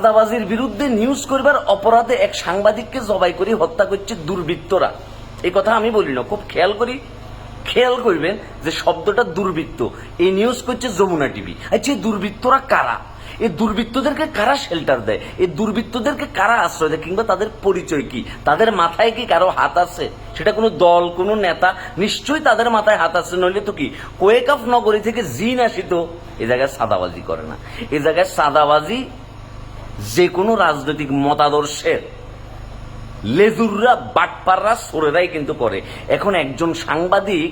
চাঁদাবাজির বিরুদ্ধে নিউজ করবার অপরাধে এক সাংবাদিককে জবাই করে হত্যা করছে দুর্বৃত্তরা। এই কথা আমি বলি না, খুব খেয়াল করি। খেয়াল করবেন যে শব্দটা দুর্বৃত্ত। এই নিউজ করছে যমুনা টিভি আচ্ছা এই দুর্বৃত্তরা কারা? এই দুর্বৃত্তদেরকে কারা শেল্টার দেয়? এই দুর্বৃত্তদেরকে কারা আশ্রয় দেয়? কিংবা তাদের পরিচয় কি? তাদের মাথায় কি কারও হাত আছে? সেটা কোনো দল, কোনো নেতা? নিশ্চয়ই তাদের মাথায় হাত আছে, নইলে তো কি? কোয়েকাফ নগরী থেকে জিন আসিত। এ জায়গায় সাদাবাজি করে না। এ জায়গায় সাদাবাজি যে কোনো রাজনৈতিক মতাদর্শের। লেজুররা, বাটপাররা, সোরেরাই কিন্তু করে। এখন একজন সাংবাদিক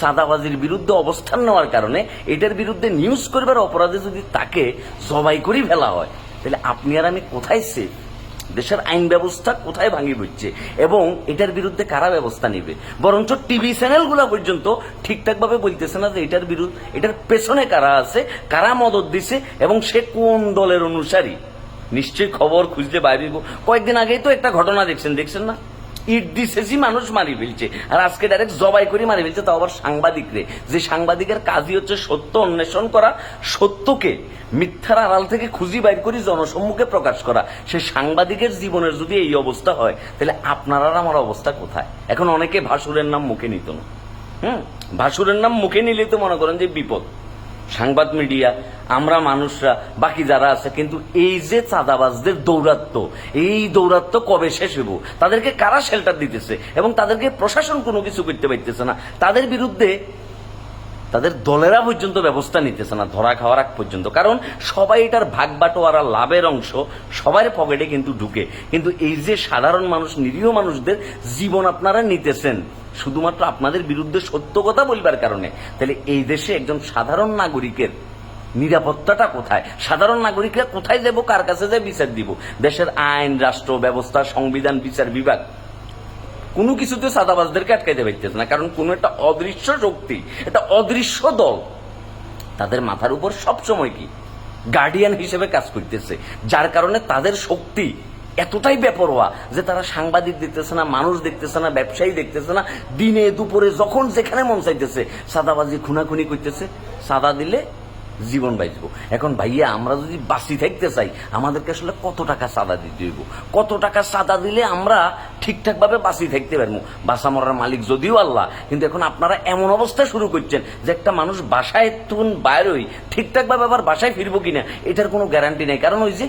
সাদাবাজির বিরুদ্ধে অবস্থান নেওয়ার কারণে এটার বিরুদ্ধে নিউজ করবার অপরাধে যদি তাকে জবাই করেই ফেলা হয়, তাহলে আপনি আর আমি কোথায় সেফ দেশের আইন ব্যবস্থা কোথায় ভাঙি পড়ছে এবং এটার বিরুদ্ধে কারা ব্যবস্থা নেবে? বরঞ্চ টিভি চ্যানেলগুলো পর্যন্ত ঠিকঠাকভাবে বলতেছে না যে এটার বিরুদ্ধে এটার পেছনে কারা আছে, কারা মদত দিছে, এবং সে কোন দলের অনুসারী? নিশ্চয়ই খবর খুঁজলে বাইরে কয়েকদিন আগেই তো একটা ঘটনা দেখছেন দেখছেন না? ইট দিছেছি মানুষ মারি ফেলছে, আর আজকে ডাইরেক্ট জবাই করে মারি ফেলছে, তাও আবার সাংবাদিকরে। যে সাংবাদিকের কাজই হচ্ছে সত্য অন্বেষণ করা, সত্যকে মিথ্যার আড়াল থেকে খুঁজি বাইর করে জনসম্মুখে প্রকাশ করা। সে সাংবাদিকের জীবনের যদি এই অবস্থা হয়, তাহলে আপনার আমার অবস্থা কোথায়? এখন অনেকে ভাসুরের নাম মুখে নিত না। হুম? ভাসুরের নাম মুখে নিলে তো মনে করেন যে বিপদ। সাংবাদ মিডিয়া, আমরা মানুষরা, বাকি যারা আছে, কিন্তু এই যে চাঁদাবাজদের দৌরাত্ম এই দৌরাত্ম কবে শেষ হইব? তাদেরকে কারা শেল্টার দিতেছে? এবং তাদেরকে প্রশাসন কোনো কিছু করতে পারতেছে না। তাদের বিরুদ্ধে তাদের দলেরা পর্যন্ত ব্যবস্থা নিতেছে না, ধরা খাওয়ার আগ পর্যন্ত। কারণ সবাই এটার ভাগ বাটোয়ারা লাভের অংশ, সবার পকেটে কিন্তু ঢুকে। কিন্তু এই যে সাধারণ মানুষ, নিরীহ মানুষদের জীবন আপনারা নিতেছেন শুধুমাত্র আপনাদের বিরুদ্ধে সত্য কথা বলবার কারণে। তাহলে এই দেশে একজন সাধারণ নাগরিকের নিরাপত্তাটা কোথায়? সাধারণ নাগরিকরা কোথায় যাব? কার কাছে যে বিচার দিব? দেশের আইন, রাষ্ট্র, ব্যবস্থা, সংবিধান, বিচার বিভাগ। কোনো কিছুতে সাদাবাজদেরকে আটকাইতে পারতেছে না, কারণ কোনো একটা অদৃশ্য শক্তি, একটা অদৃশ্য দল তাদের মাথার উপর সবসময় কি? গার্ডিয়ান হিসেবে কাজ করতেছে। যার কারণে তাদের শক্তি এতটাই বেপরোয়া যে তারা সাংবাদিক দেখতেছে না, মানুষ দেখতেছে না, ব্যবসায়ী দেখতেছে না, দিনে দুপুরে যখন যেখানে মন চাইতেছে, সাদাবাজি, খুনাখুনি করতেছে, সাদা দিলে জীবন বাঁচবো। এখন ভাইয়া, আমরা যদি বাঁচি থাকতে চাই, আমাদেরকে আসলে কত টাকা সাদা দিতে হইব? কত টাকা সাদা দিলে আমরা ঠিকঠাক ভাবে বাঁচি থাকতে পারব? বাসা মরার মালিক যদিও আল্লাহ, কিন্তু এখন আপনারা এমন অবস্থা শুরু করছেন যে একটা মানুষ বাসায় তখন বাইরই ঠিকঠাক ভাবে আবার বাসায় ফিরবো কিনা, এটার কোনো গ্যারান্টি নেই। কারণ ওই যে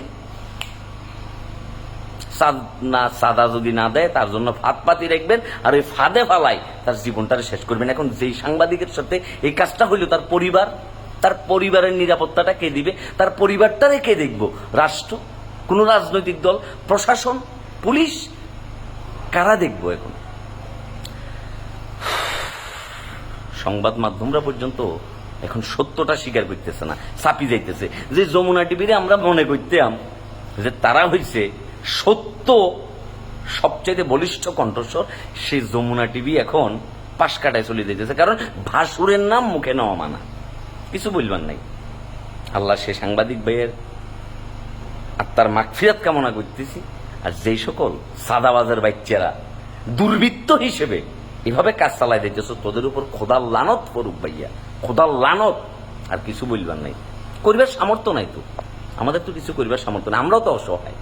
না সাদা যদি না দেয়, তার জন্য ফাঁদ পাতি রাখবেন আর ওই ফাঁদে ফালাই তার জীবনটা শেষ করবেন। এখন যেই সাংবাদিকের সাথে এই কাজটা হইল, তার পরিবার, তার পরিবারের নিরাপত্তাটা কে দিবে? তার পরিবারটারে কে দেখব? রাষ্ট্র, কোন রাজনৈতিক দল, প্রশাসন, পুলিশ, কারা দেখব এখন? সংবাদ মাধ্যমরা পর্যন্ত এখন সত্যটা স্বীকার করতেছে না, চাপি যাইতেছে। যে যমুনা টিভিরে আমরা মনে করতাম যে তারা হইছে সত্য সবচেয়ে বলিষ্ঠ কণ্ঠস্বর সেই যমুনা টিভি এখন পাশ কাটায় চলে যেতেছে কারণ ভাসুরের নাম মুখে নেওয়া মানা। কিছু বলবার নাই। আল্লাহ সে সাংবাদিক ভাইয়ের আত্মার মাগফিরাত কামনা করতেছি। আর যেই সকল সাদাবাজার বাচ্চারা দুর্বৃত্ত হিসেবে এভাবে কাজ চালাই দিতেছ তোদের উপর খোদার লানত করুক ভাইয়া। খোদার লানত। আর কিছু বলবার নাই। করিবার সামর্থ্য নাই তো। আমাদের তো কিছু করিবার সামর্থ্য নাই। আমরাও তো অসহায়।